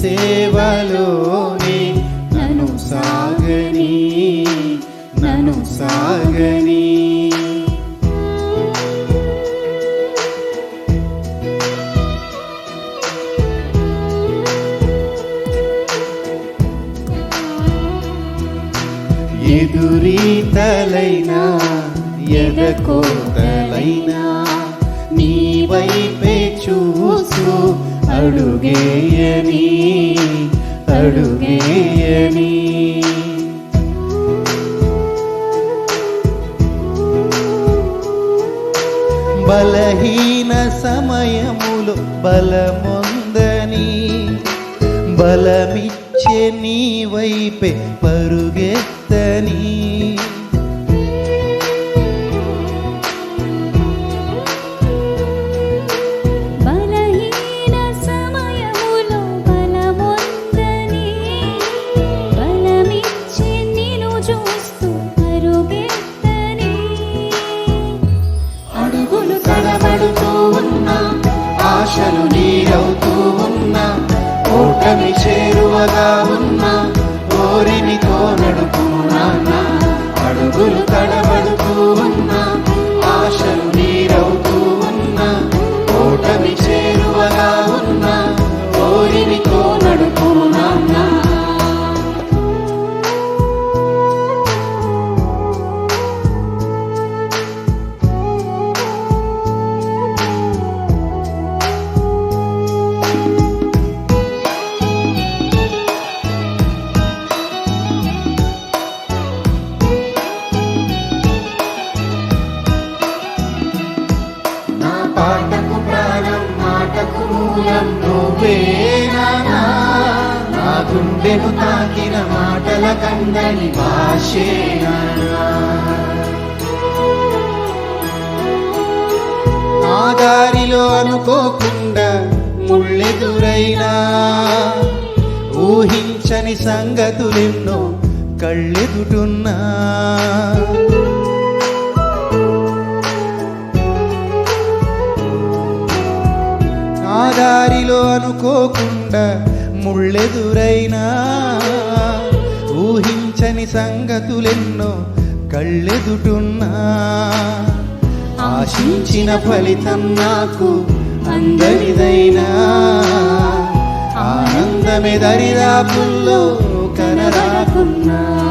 సేవలోనే నన్ను సాగని నన్ను సాగని. ఎదురీతలైనా ఎదకోతలైనా నీ వైపే అడుగేయని అడుగేయని. బలహీన సమయములో బలముందని బలమిచ్చే నీ వైపే పరుగెత్తని. నీడవుతూ నీరవుతూ ఉన్నా ఓటమి చేరువగా ఉన్నా ఓరినితో నడుపు నాన్న అడుగులు తడబడుతూ మూలం నువ్వే నా గుండెను తాకిన మాటల కందని భాషేనా నా. దారిలో అనుకోకుండా ముళ్ళెదురైనా ఊహించని సంగతులెన్నో కళ్ళెదుటున్నా. దారిలో అనుకోకుండా ముళ్ళెదురైనా ఊహించని సంగతులెన్నో కళ్ళెదుటున్నా. ఆశించిన ఫలితం నాకు అందనిదైనా ఆనందమే దరిదాపుల్లో కనరాకున్నా.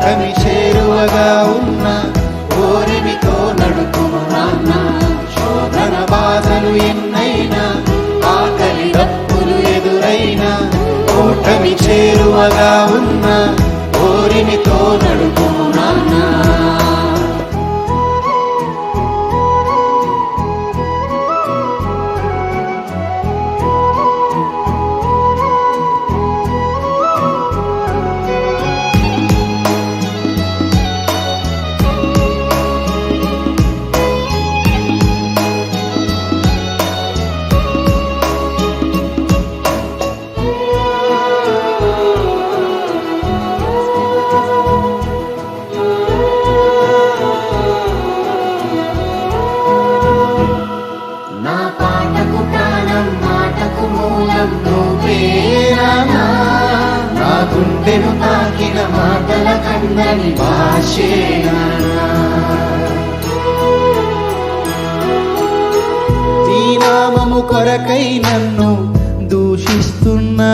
ఓటమి చేరువగా ఉన్న ఓరిమితో నడుకుము నాన్న. శోధన బాధలు ఎన్నైనా ఆకలి తప్పులు ఎదురైనా ఓటమి చేరువగా ఉన్న ఓరిమితో నడుకు మాటల కందని నీ నామము కొరకై నన్ను దూషిస్తున్నా.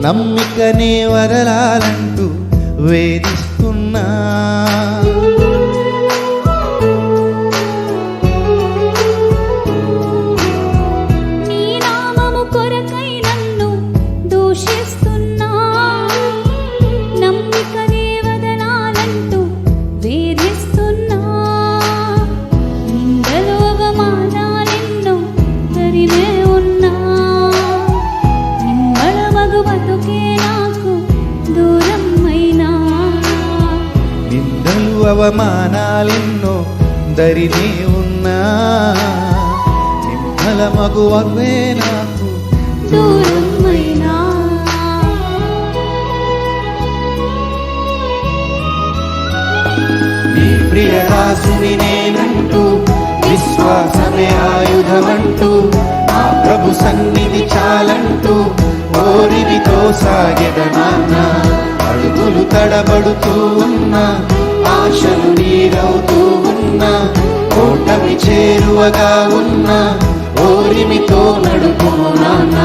నమ్మికనే వరలాలంటూ వేధిస్తున్నా. అవమానాలెన్నో దరినే ఉన్నా. ఫలమగు అవే నాకు దూరమైనా. నేనంటూ విశ్వాసమే ఆయుధమంటూ ఆ ప్రభు సన్నిధి చాలంటూ ఓరివితో అడుగులు తడబడుతూ ఉన్నా. ఆశలు నీరవుతూ ఉన్నా కూటమి చేరువగా ఉన్నా ఓరిమితో నడుపు నాన్న.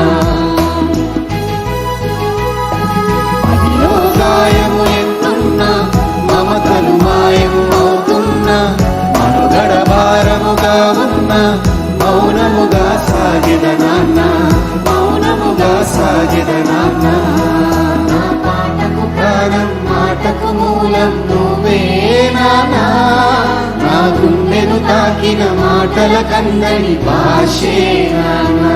తాకిన మాటల కందని భాషే నాన్నా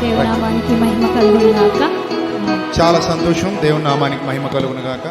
దేవునామానికి మహిమ కలుగును గాక చాలా సంతోషం. దేవుని నామానికి మహిమ కలుగును గాక